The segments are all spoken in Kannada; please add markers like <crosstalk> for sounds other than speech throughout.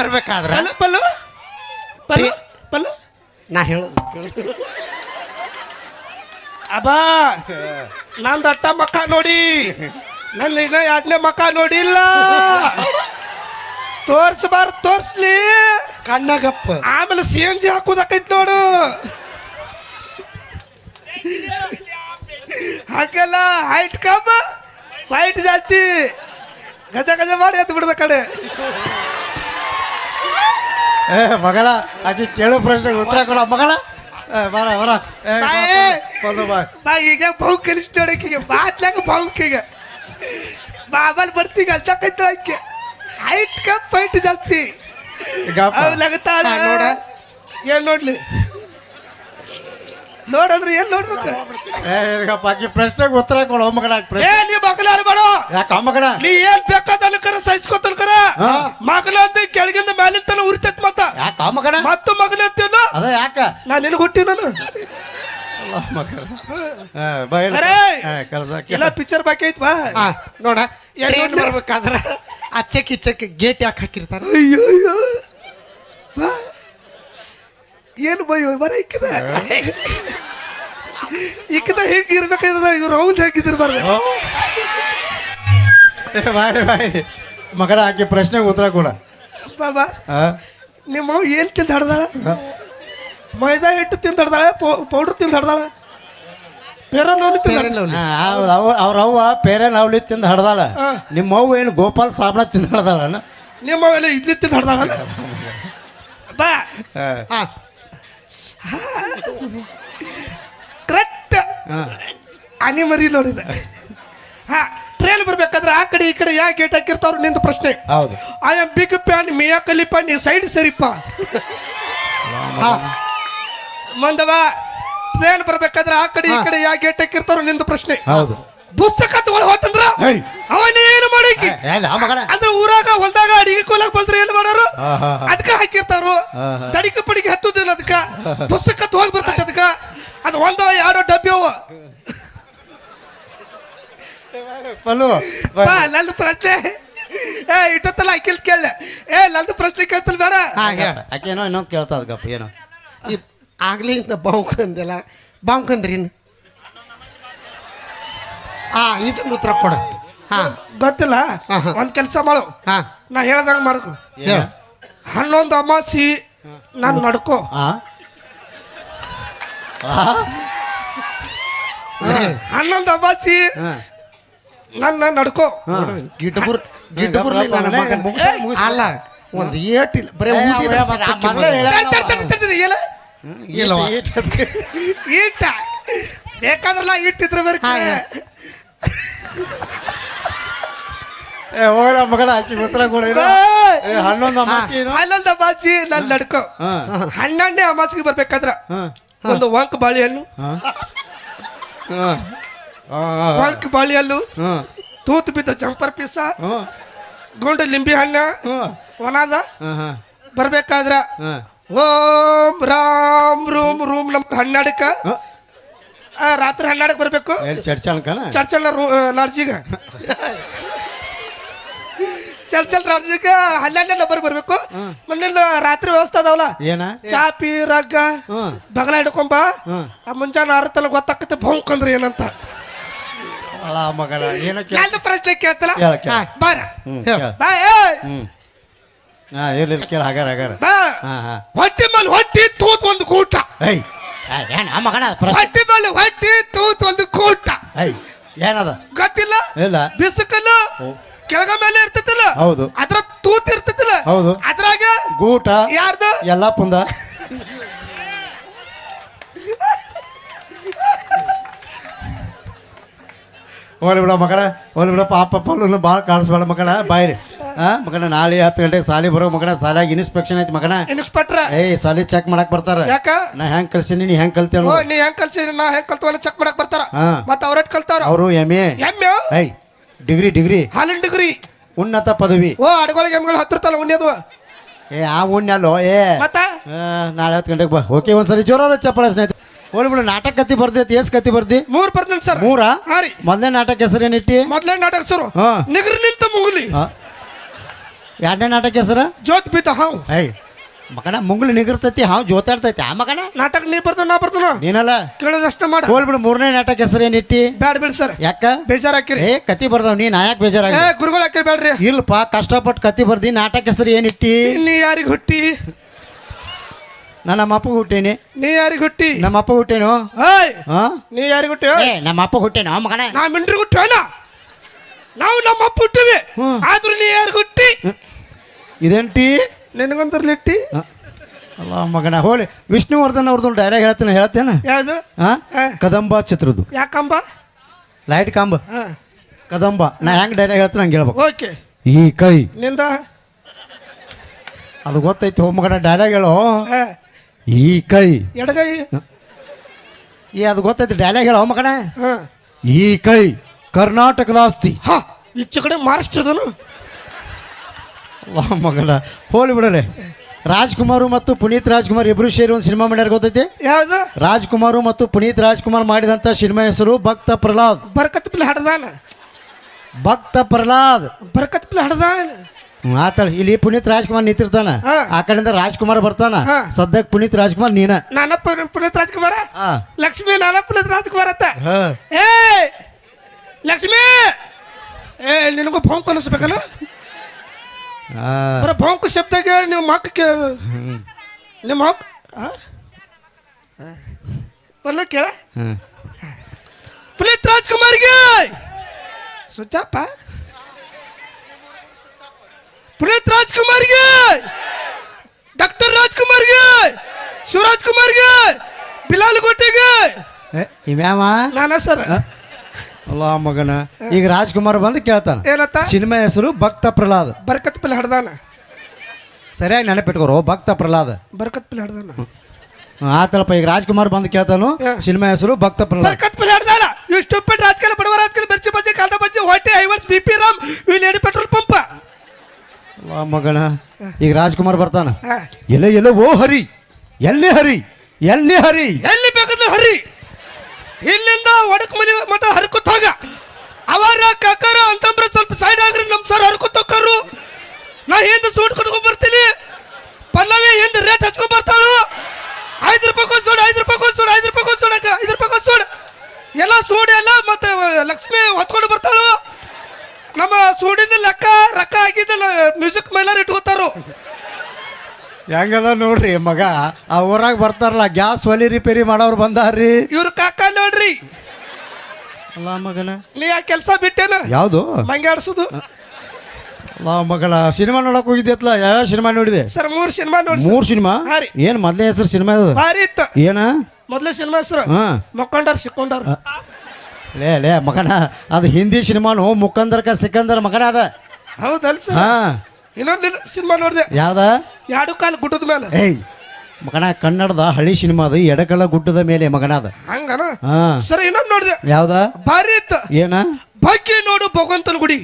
ಬರ್ಬೇಕಾದ್ರ? ಪಲ್ಲು ಪಲ್ಲು? ಪಲ್ಲು ಪಲ್ಲು? ನಾ ಹೇಳು ಅಬ್ಬಾ ನಂದು ಅಟ್ಟ ಮಕ್ಕ ನೋಡಿ. ನನ್ನ ಇನ್ನ ಎರಡನೇ ಮಕ್ಕ ನೋಡಿಲ್ಲ. ತೋರ್ಸ್ಬಾರ್ದು ತೋರ್ಸ್ಲಿ. ಕಣ್ಣಗಪ್ಪ. ಆಮೇಲೆ ಸಿ ಎನ್ ಜಿ ಹಾಕೋದಕ್ಕೈತ್ ನೋಡು. ಹಾಗೆಲ್ಲ ಹೈಟ್ ಕಮ್ಮ. ಫೈಟ್ ಜಾಸ್ತಿ. ಗಜ ಗಜ ಮಾಡಿ ಎದ್ದು ಬಿಡದ ಕಡೆ. ಏ ಮಗಳ ಆಕಿ ಕೇಳೋ ಪ್ರಶ್ನೆಗೆ ಉತ್ತರ ಕೊಡ ಮಗಳ. ಏ, ಬರ ಬರ. ಏ, ಬಾ, ಬಾಯ್. ಪಲ್ಲು ಬಾ. ಬಾ ಈಗ ಬಹು ಕಲಿಸ್ ನೋಡಕ್ಕೀಗ ಬಾತ್ಲಾಗ ಬಹುಕೀಗ ಬಾಬಲ್ ಬರ್ತೀಗ ಅಲ್ಸಕ್ಕೈತ ಆಕೆ. ಹೈಟ್ ಕಪ್ ಫೈಟ್ ಜಾಸ್ತಿ. ಈಗ ಅಪ್ಪ. ಅವ್ ಲಗತಾಳ. ಹಾ, ನೋಡ. ಏನ್ ನೋಡ್ಲಿ? ನೋಡಂದ್ರೆ ಎಲ್ಲಿ ನೋಡ್ಬೇಕು? ಏ ಇದಕ್ಕಪ್ಪ ಆಕಿ ಪ್ರಶ್ನೆಗೆ ಉತ್ತರ ಕೊಡು ಆಕಿ ಏ ನೀ ಮಗಲಾರ ಬೇಡ ಯಾಕ ಮಗಳ ನೀ ಏನ್ ಬೇಕಾದ ಅನ್ಕರ ಸಹಿಸ್ಕೊತನ್ಕರ? ಹಾ. ಮಗಲ ಅಂತ ಕೆಳಗಿಂದ ಮ್ಯಾಲಿನ ತನ ಉರಿತೈತ್ ಮತ್ತ. ಯಾಕೆ ಮಗನ? ಮತ್ತು ಮಗನ ಅಂತೀನೋ ಅದ ಯಾಕ? ನಾ ನಿನಗೆ ಹುಟ್ಟಿ ನಾನು. ಇಲ್ಲ ಪಿಕ್ಚರ್ ಬಾಕಿ ಐತ್ ಬಾ. ಆ, ನೋಡ? ಬರ್ಬೇಕಾದ್ರ ಅಚ್ಚಕ್ ಇಚ್ಚಕ್ ಗೇಟ್ ಯಾಕೆ ಹಾಕಿರ್ತಾರ? ಅಯ್ಯೋ ಏನು ಬೈ ಬರ ಇಕ್ಕದ. ಇಕ್ಕದ ಹೆಂಗ್ ಇರ್ಬೇಕಾಯ್ತದ? ಇವ್ರು ಹೌದ್ ಹಾಕಿದ್ರು ಓ. ಏ, ಬಾಯ್ ಬಾಯ್. ಮಗಳ ಆಕೆ ಪ್ರಶ್ನೆಗೆ ಉತ್ತರ ಕೂಡ. ಬಾಬಾ? ನಿಮ್ಮ ಅವ್ವ ಏನ್ ತಿಂದು ಹಡ್ದಾಳ? ಮೈದಾ ಹಿಟ್ಟು ತಿಂದು ಹಡ್ದಾಳ? ಪೌಡ್ರ್ ತಿಂದು ಹಡ್ದಾಳ? ಪೇರನ್ ಹೋಲಿ ತಿಂದು ಅವ್ರ ಅವ್ವ ಪೇರೆನ್ ಅವಳಿ ತಿಂದು ಹಡ್ದಾಳ. ನಿಮ್ಮ ಅವ್ವ ಏನು ಗೋಪಾಲ್ ಸಾಬಣ ತಿಂದು ಹಡ್ದಾಳ ನಿಮ್ಮ ಅವೆಲ್ಲ ಇಡ್ಲಿ ತಿಂದು ಹಡ್ದಾಳ ಬಾ. ಹಾ. ಕರೆಕ್ಟ್ ಅನಿ ಮರಿ ನೋಡಿದ. ಹಾ ಟ್ರೈನ್ ಬರ್ಬೇಕಾದ್ರೆ ಆ ಕಡೆ ಈ ಕಡೆ ಯಾಕೆ ಗೇಟ್ ಹಾಕಿರ್ತಾವ್ರು ನಿಂದು ಪ್ರಶ್ನೆ. ಹೌದು. I am big fan Miya ಕಲಿಪ ನೀ ಸೈಡ್ ಸರಿಪ ಹಾ. ಮಂದವ ಟ್ರೈನ್ ಬರ್ಬೇಕಾದ್ರೆ ಆ ಕಡೆ ಈ ಕಡೆ ಯಾಕೆ ಗೇಟ್ ಹಾಕಿರ್ತಾವ್ರು ನಿಂದು ಪ್ರಶ್ನೆ. ಹೌದು. ಪುಸ್ತಕ ತಗೊಳ್ ಹೋತಂದ್ರ? ಹೇಯ್. ಏನ್ ಆ ಮಗನ. ಅಂದ್ರೆ ಊರಾಗ ಹೊಲ್ದಾಗ ಅಡಿಗೆ ಕೋಲಾಗ ಬಂದ್ರೆ ಏನ್ ಮಾಡೋರು. ಅದಕ್ಕ ಹಾಕಿರ್ತಾರು ತಡಿಕ ಪಡಿಗೆ ಹತ್ತುದಿಲ್ಲ ಅದಕ್ಕ. ಪುಸ್ತಕ ಹೋಗಿ ಬರ್ತೈತೆ ಅದಕ್ಕ. ಅದು ಒಂದೋ ಎರಡೋ ಡಬ್ಬಿ ಅವ. ಬಾ ನಂದು ಪ್ರಶ್ನೆ. ಏ ಇಟ್ಟೊತ್ತಲ್ಲ ಅಕ್ಕಿಲ್ ಕೇಳ ಏ ನಂದು ಪ್ರಶ್ನೆ ಕೇಳ್ತಲ್ ಬೇಡ. ಏನೋ ಆಕೇನೋ ಇನ್ನೊಂದು ಕೇಳ್ತಾ ಅದಕ್ಕಪ್ಪ ಏನೋ. ಆಗ್ಲಿಂದ ಬಾಂಕ್ ಅಂದ್ರೇನು? ಹಾ ಇದನ್ನ ಉತ್ತರ ಕೊಡ. ಗೊತ್ತಿಲ್ಲ. ಒಂದ್ ಕೆಲಸ ಮಾಡು. ಹಾ. ನಾ ಹೇಳ್ದಂಗ ಮಾಡ್ಕೊ. ಹನ್ನೊಂದು ಅಮಾಸಿ ನಾನು ನಡ್ಕೋ. ಹನ್ನೊಂದು ಅಮಾಸಿ ನನ್ನ ನಡ್ಕೋ. ಗಿಡ್ಬುರ್ ಮುಗ್ಸ- ಅಲ್ಲ ಒಂದು ಏಟಿಲ್ಲ ಬರೇ? ಈಟ್- ಈಟ್- ಈಟ ಬೇಕಾದ್ರಲ್ಲ ಇಟ್ಟಿದ್ರೆ ಬೇರೆ ಆಕಿ ಉತ್ತರ ಕೊಡ ಹನ್ನೊಂದು? ಹನ್ನೊಂದು ಅಮಾಸಿ ನಾನು ನಡ್ಕೋ. ಹಾ. ಹನ್ನೊಂದನೇ ಅಮಾಸಿಗೆ ಬರ್ಬೇಕಾದ್ರ ಒಂದು ವಂಕ್ ಬಾಳೆಹಣ್ಣು ವಂಕ್ ಬಾಳೆಹಣ್ಣು ಹಾ. ತೂತು ಬಿದ್ದ ಜಂಪರ್ ಪೀಸ. ಗುಂಡು ಲಿಂಬಿ ಹಣ್ಣ. ಒನಾದ ಒಣದ. ಬರ್ಬೇಕಾದ್ರ ಓಂ ರಾಮ್ ರೂಮ್ ರೂಮ್ ನಮ್ ಹನ್ನೆರಡಕ್ಕ. ಆ, ರಾತ್ರಿ ಹನ್ನೆರಡಕ್ಕೆ ಬರ್ಬೇಕು. ಚರ್ಚಲ್ ಚರ್ಚಲ್ <laughs> ಲಾಡ್ಜಿಗ ಚಲ್ ಲಾಡ್ಜಿಗ ಹನ್ನೆರಡನೇ ನಂಬರ್ ಬರ್ಬೇಕು. ಮೊನ್ನೆ ರಾತ್ರಿ ವ್ಯವಸ್ಥೆ ಅದಾವಲ್ಲ? ಏನ? ಚಾಪಿ ರಗ್ಗ. ಬಗಲ ಹಿಡ್ಕೊಂಬ. ಮುಂಜಾನೆ ಆರು ತನಕ ಗೊತ್ತಾಕತ್ತೆ ಭೌಂಕ್ ಏನಂತ. ಯಾವ್ದು ಪ್ರಶ್ನೆ ಕೇಳ್ತಲ್ಲ? ಕೇಳ, ಕೇಳ. ಬಾರ. ಹೇಳ. ಬಾ ಹಾ ಇರ್ಲಿ ಕೇಳ ಹಾಗಾರ ಹೊಟ್ಟೆ ಮೇಲೆ ಹೊಟ್ಟಿ ತೂತ್ ಒಂದು ಕೂಟ. ಮಗನ ಹೊಟ್ಟೆ ಮೇಲೆ ಹೊಟ್ಟಿ ತೂತ್ ಒಂದು ಕೂಟ. ಏನದ? ಗೊತ್ತಿಲ್ಲ? ಇಲ್ಲ. ಬಿಸುಕಲ್ಲು. ಕೆಳಗ ಮೇಲೆ ಇರ್ತೈತಲ್ಲ ಹೌದು. ಅದ್ರ ತೂತ್ ಇರ್ತೈತಲ್ಲ ಹೌದು. ಅದ್ರಾಗ ಗೂಟ ಯಾರ್ದು? ಎಲ್ಲ ಪುಂದ. ಹೋಗ್ಲಿ ಬಿಡ ಮಗನ ಹೋಗ್ಲಿ ಬಿಡ ಪಾಪ ಪಲ್ಲು ಭಾಳ ಕಾಣಿಸ್ಬೇಡ ಮಗನ ಬಾಯ್ರಿ. ಹಾ ಮಗನ ನಾಳೆ ಹತ್ತು ಗಂಟೆಗೆ ಸಾಲಿ ಬರೋ ಮಗನ ಸಾಲಾಗಿ ಇನ್ಸ್ಪೆಕ್ಷನ್ ಐತಿ ಮಗನ ಇನ್ಸ್ಪೆಕ್ಟರ್ ಏ ಸಾಲಿ ಚೆಕ್ ಮಾಡಕ್ ಬರ್ತಾರ. ಯಾಕ? ನಾ ಹೆಂಗ್ ಕಲ್ಸಿನಿ ನೀ ಹೆಂಗ್ ಕಲ್ತಿ ಓ ನೀ ಹೆಂಗ್ ಕಲ್ಸಿ ನಾ ಹೆಂಗ್ ಕಲ್ತವಲ್ಲ ಚೆಕ್ ಮಾಡಕ್ ಬರ್ತಾರ. ಮತ್ತೆ ಮತ್ತ ಅವ್ರೆಟ್ ಕಲ್ತಾರ ಅವರು ಎಂ ಎ ಎಮ್ಮೆ ಏಯ್ ಡಿಗ್ರಿ ಡಿಗ್ರಿ ಹಾಲಿನ ಡಿಗ್ರಿ ಉನ್ನತ ಪದವಿ. ಓ ಅಡ್ಗೊಳಗೆ ಎಮ್ಗಳು ಹತ್ತಿರ್ತಲ್ಲ ಉಣ್ಯದು. ಏ ಆ ಉಣ್ಣಲ್ಲೋ ಏ. ಮತ್ತ? ಆ, ನಾಳೆ ಹತ್ತು ಗಂಟೆಗೆ ಬಾ. ಓಕೆ ಒಂದ್ಸರಿ ಜೋರಾದ ಚಪ್ಪಳ ಸ್ನೇಹಿತ ಹೋಗ್ಲಿ ಬಿಡು ನಾಟಕ ಕತ್ತಿ ಬರ್ದೈತಿ ಎಸ್ ಕತ್ತಿ ಬರ್ದಿ? ಮೂರ್ ಬರ್ತೀನಿ ಸರ್. ಮೂರಾ? ಹಾ ರೀ. ಮೊದಲನೇ ನಾಟಕ ಹೆಸರೇನಿಟ್ಟಿ ಮೊದ್ಲೇ ನಾಟಕ ಹೆಸರು. ಹಾ. ನಿಗ್ರ ನಿಂತ ಮುಗುಲಿ. ಎರಡನೇ ನಾಟಕ ಹೆಸರು? ಜೋತ್ ಬಿತ್ತ ಹಾವು. ಏಯ್. ಮಗನ ಮುಂಗ್ಳು ನಿಗಿರ್ತೈತಿ ಹಾವು ಜೋತಾಡ್ತೈತಿ. ಆ ಮಗನ? ನಾಟಕ ನೀ ಬರ್ತಾನ ನಾ ಬರ್ತಾನ? ನೀನಲ್ಲ? ಕೇಳೋದಷ್ಟು ಮಾಡ. ಹೋಲ್ಬಿಡು ಮೂರನೇ ನಾಟಕ ಹೆಸರು ಏನಿಟ್ಟಿ ಬ್ಯಾಡ ಬಿಡ್ ಸರ್. ಯಾಕ? ಬೇಜಾರ್ ಹಾಕಿರಿ. ಏ ಕತಿ ಬರ್ದವ್ ನೀ ಆಯಾಕ್ ಬೇಜಾರಾಗಿ. ಏ ಗುರುಗಳು ಹಾಕಿರಿ ಬ್ಯಾಡ್ರಿ. ಇಲ್ಪ ಕಷ್ಟಪಟ್ಟು ಕತಿ ಬರ್ದಿ ನಾಟಕ ಹೆಸರು ಏನಿಟ್ಟಿ ನೀ ಯಾರಿಗೆ ಹುಟ್ಟಿ? ನಾ ನಮ್ಮ ಅಪ್ಪ ಹುಟ್ಟೇನಿ. ನೀ ಯಾರಿಗೆ ಹುಟ್ಟಿ? ನಮ್ಮ ಅಪ್ಪ ಹುಟ್ಟೇನು? ಏಯ್! ಹಾ ನೀ ಯಾರಿಗ್ ಹುಟ್ಟಿ ಏ ನಮ್ಮ ಅಪ್ಪ ಹುಟ್ಟೇನು ಮಗನ? ನಾ ಮಿಂಡ್ರಿ ಹುಟ್ಟೇನ ನಾವು ನಮ್ಮ ಅಪ್ಪ ಹುಟ್ಟಿವಿ. ಆದ್ರೂ ನೀ ಯಾರಿಗೆ ಹುಟ್ಟಿ? ಇದೇಂಟಿ? ನಿನಗೊಂದರ್ಲಿಟ್ಟಿ ಅಲ್ಲ ಮಗನ ಹೋಳಿ ವಿಷ್ಣುವರ್ಧನ್ ಅವ್ರದ್ದು ಡೈಲಾಗ್ ಹೇಳ್ತೇನೆ ಹೇಳ್ತೇನೆ. ಯಾವುದು? ಹಾಂ. ಕದಂಬ ಚಿತ್ರದ್ದು. ಯಾಕಂಬ ಲೈಟ್ ಕಾಂಬ. ಹಾಂ. ಕದಂಬ. ನಾ ಹೆಂಗ್ ಡೈಲಾಗ್ ಹೇಳ್ತೇನೆ ಹಂಗೆ ಹೇಳ್ಬೇಕು. ಓಕೆ. ಈ ಕೈ. ನಿಂದ? ಅದು ಗೊತ್ತೈತಿ ಹೋ ಮಗನ ಡೈಲಾಗ್ ಹೇಳು. ಈ ಕೈ. ಎಡಗೈ? ಈ ಅದು ಗೊತ್ತೈತಿ ಡೈಲಾಗ್ ಹೇಳೋ ಮಗನ. ಹಾ. ಈ ಕೈ. ಕರ್ನಾಟಕದ ಆಸ್ತಿ. ಹಾ. ಈಚೆ ಕಡೆ ಮಹಾರಾಷ್ಟ್ರದನು ಮಗನ. ಹೋಲಿ ಬಿಡಲೆ. ರಾಜ್ಕುಮಾರ್ ಮತ್ತು ಪುನೀತ್ ರಾಜ್ಕುಮಾರ್ ಇಬ್ಬರು ಸೇರಿ ಒಂದು ಸಿನಿಮಾ ಮಾಡ್ಯಾರ ಗೊತ್ತೈತಿ? ಯಾವ್ದು? ರಾಜ್ಕುಮಾರು ಮತ್ತು ಪುನೀತ್ ರಾಜ್ಕುಮಾರ್ ಮಾಡಿದಂಥ ಸಿನಿಮಾ ಹೆಸರು ಭಕ್ತ ಪ್ರಹ್ಲಾದ್. ಬರ್ಕತ್ ಪಿಲ್ ಹಡ್ದಾನ? ಭಕ್ತ ಪ್ರಹ್ಲಾದ್. ಬರ್ಕತ್ ಪಿಲ್ ಹಡ್ದಾನ? ಮಾತಾಡ ಇಲ್ಲಿ ಪುನೀತ್ ರಾಜ್ಕುಮಾರ್ ನಿಂತಿರ್ತಾನ. ಹಾ. ಆ ಕಡೆಯಿಂದ ರಾಜ್ಕುಮಾರ್ ಬರ್ತಾನ. ಹಾ. ಸದ್ಯಕ್ಕೆ ಪುನೀತ್ ರಾಜ್ಕುಮಾರ್ ನೀನ. ನಾನ ಪು- ಪುನೀತ್ ರಾಜ್ಕುಮಾರ. ಲಕ್ಷ್ಮಿ ನಾನ ಪುನೀತ್ ರಾಜ್ಕುಮಾರ್ ಅಂತ? ಹಾ. ಏ ಲಕ್ಷ್ಮಿ! ಏ ನಿನಗೂ ಫೋನ್ ಕಲಿಸ್ಬೇಕಲ್ಲ ಬರ ಭೌಂಕ್ ಶಬ್ದಕ್ಕೆ ನೀವು ಮಕ್ಕಕ್ಕೆ ನಿಮ್ಮ ಮಕ್ ಬರ್ಲ ಕೇಳ. ಪುನೀತ್ ರಾಜ್ಕುಮಾರ್ಗೆ! ಸುಚ್ಚಪ್ಪ ಪುನೀತ್ ರಾಜ್ಕುಮಾರ್ಗೆ! ಡಾಕ್ಟರ್ ರಾಜ್ಕುಮಾರ್ಗೆ! ಶಿವರಾಜ್ ಕುಮಾರ್ಗೆ ಬಿಲಾಲ್ ಗೋಟೆಗೆ! ಇವ್ಯಾವ? ನಾನ ಸರ್. ಅಲ್ಲ ಮಗನ. ಈಗ ರಾಜ್ಕುಮಾರ್ ಬಂದು ಕೇಳ್ತಾನ. ಏನತ್ತ ಸಿನಿಮಾ ಹೆಸರು ಭಕ್ತ ಪ್ರಹ್ಲಾದ್. ಬರ್ಕತ್ ಪಿಲ್ ಹಡ್ದಾನ? ಸರಿಯಾಗಿ ನೆನಪಿಟ್ಕೋರು ಭಕ್ತ ಪ್ರಹ್ಲಾದ್. ಬರ್ಕತ್ ಪಿಲ್ ಹಡ್ದಾನ? ಆ ಆತಳಪ್ಪ ಈಗ ರಾಜ್ಕುಮಾರ್ ಬಂದು ಕೇಳ್ತಾನು ಹಾ. ಸಿನಿಮಾ ಹೆಸರು ಭಕ್ತ ಪ್ರಹ್ಲಾದ್. ಬರ್ಕತ್ ಪಿಲ್ ಹಡ್ದಾನ? ಇವ್ ಸ್ಟೂಪಿಡ್ ರಾಜಕೀಯ ಬಡವ ರಾಜಕೀಯ ಬೆರ್ಚಿ ಬಜ್ಜಿ ಕಾಲ್ದ ಬಜ್ಜಿ ಹೊಟ್ಟೆ ಐವರ್ಸ್ ಬಿ ಪಿ ರಾಮ್ ಇವ್ ಲೇಡಿ ಪೆಟ್ರೋಲ್ ಪಂಪ್ ಅಲ್ಲ ಮಗನ ಈಗ ರಾಜ್ಕುಮಾರ್ ಬರ್ತಾನ. ಹಾ. ಎಲ್ಲ ಎಲ್ಲ ಓ ಹರಿ ಎಲ್ಲಿ ಹರಿ ಎಲ್ಲಿ ಹರಿ ಎಲ್ಲಿ ಒಡಕ್ ಮನೆ ಮಠ ಹರ್ಕೊತ ಹೋಗ. ಅವರ ಕಕ್ಕರ ಅಂತಂದ್ರೆ ಸ್ವಲ್ಪ ಸೈಡ್ ಆಗ್ರಿ ನಮ್ ಸರ್ ಹರ್ಕೋತಕ್ಕರು ನಾ ಹಿಂದ ಸೂಟ್ ಕೊಟ್ಕೊಂಡ್ ಬರ್ತೀನಿ. ಪಲ್ಲವಿ ಹಿಂದ ರೇಟ್ ಹಚ್ಕೊಂಡ್ ಬರ್ತಾಳು. ಐದು ರೂಪಾಯಿ ಸೂಡ್ ಐದು ರೂಪಾಯಿ ಸೂಡ್ ಐದು ರೂಪಾಯಿ ಸೂಡ್ ಐದು ರೂಪಾಯಿ ಸೂಡ್. ಎಲ್ಲ ಸೂಡ್ ಎಲ್ಲ ಮತ್ತೆ ಲಕ್ಷ್ಮಿ ಹೊತ್ಕೊಂಡು ಬರ್ತಾಳು. ನಮ್ಮ ಸೂಡಿನ ಲೆಕ್ಕ ರೊಕ್ಕ ಆಗಿದ್ದ ಮ್ಯೂಸಿಕ್ ಮೇಲೆ ಇಟ್ಕೋತಾರು. ಹೆಂಗದ ನೋಡ್ರಿ ಮಗ ಆ ಊರಾಗ ಬರ್ತಾರಲ್ಲ ಗ್ಯಾಸ್ ಒಲಿ ರಿಪೇರಿ ಮಾಡೋರು ಬಂದಾರ್ರಿ. ಇವ್ರ ಕಾಕ ನೋಡ್ರಿ. ಅಲ್ಲ ಮಗನ. ನೀ ಆ ಕೆಲಸ ಬಿಟ್ಟೇನ? ಯಾವುದು? ಮಂಗಾಡ್ಸುದು ಅಲ್ಲ ಮಗಳ ಸಿನಿಮಾ ನೋಡಕ್ ಹೋಗಿದ್ಯತ್ಲ ಯಾವ ಸಿನಿಮಾ ನೋಡಿದೆ? ಸರ್ ಮೂರ್ ಸಿನಿಮಾ ನೋಡಿ ಮೂರ್ ಸಿನಿಮಾ? ಹಾ ರೀ. ಏನ್ ಮೊದ್ಲೇ ಹೆಸರು ಸಿನಿಮಾ ಅದು? ಭಾರಿ ಇತ್ತು. ಏನ? ಮೊದ್ಲ ಸಿನಿಮಾ ಹೆಸರು. ಹಾ. ಮಕ್ಕೊಂಡಾರ್ ಸಿಕ್ಕೊಂಡಾರ ಲೇ ಲೇ ಮಗನ ಅದು ಹಿಂದಿ ಸಿನಿಮಾನು ಮುಖಂದರ್ಕ ಸಿಕ್ಕಂದರ್ ಮಗನ ಅದ. ಹೌದಲ್ ಸರ್. ಹಾ. ಇನ್ನೊಂದು ಸಿನಿಮಾ ನೋಡಿದೆ. ಯಾವ್ದ? ಎರಡು ಕಾಲು ಗುಡ್ಡದ ಮೇಲೆ ಏಯ್ ಮಗನ ಕನ್ನಡದ ಹಳಿ ಸಿನಿಮಾ ಅದು ಎಡಕಲ ಗುಡ್ಡದ ಮೇಲೆ ಮಗನ ಅದ ಹಂಗನ? ಹಾ. ಸರಿ ಇನ್ನೊಂದು ನೋಡಿದೆ. ಯಾವ್ದ? ಭಾರಿ ಇತ್ತು. ಏನ? ಬಗ್ಗೆ ನೋಡು ಭಗವಂತನ ಗುಡಿ.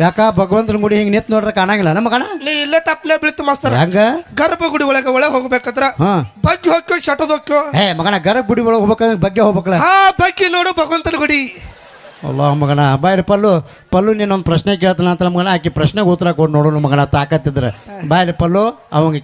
ಯಾಕ? ಭಗವಂತನ ಗುಡಿ ಹಿಂಗ್ ನಿತ್ ನೋಡ್ರ ಕಾಣಂಗಿಲ್ಲ ನಮ್ಮ ಮಗನ? ನೀ ಇಲ್ಲೇ ತಪ್ಪಲೆ ಬೀಳ್ತು ಮಾಸ್ತರ. ಹಂಗ? ಗರ್ಭ ಗುಡಿ ಒಳಗೆ ಒಳಗೆ ಹೋಗ್ಬೇಕಂದ್ರ? ಹಾ. ಹೋಗ್ಕೋ ಹೋಗ್ಯೋ ಶಟದ್ ಹೇ ಏ ಮಗನ ಗರ್ಭ ಗುಡಿ ಒಳಗೆ ಹೋಗ್ಬೇಕಂದ್ರೆ ಬಗ್ಗೆ ಹೋಗ್ಬೇಕಲ್ಲ? ಹಾ ಬಗ್ಗೆ ನೋಡು ಭಗವಂತನ ಗುಡಿ. ಅಲ್ಲ ಮಗನ ಬಾಯ್ರಿ ಪಲ್ಲು ಪಲ್ಲು ನೀನೊಂದು ಪ್ರಶ್ನೆ ಕೇಳ್ತಾನ ಅಂತ ಮಗನ ಆಕಿ ಪ್ರಶ್ನೆಗೆ ಉತ್ತರ ಕೊಡು ನೋಡು ಮಗನ ತಾಕತ್ತಿದ್ರೆ. ಬಾಯ್ರಿ ಪಲ್ಲು ಅವಂಗೆ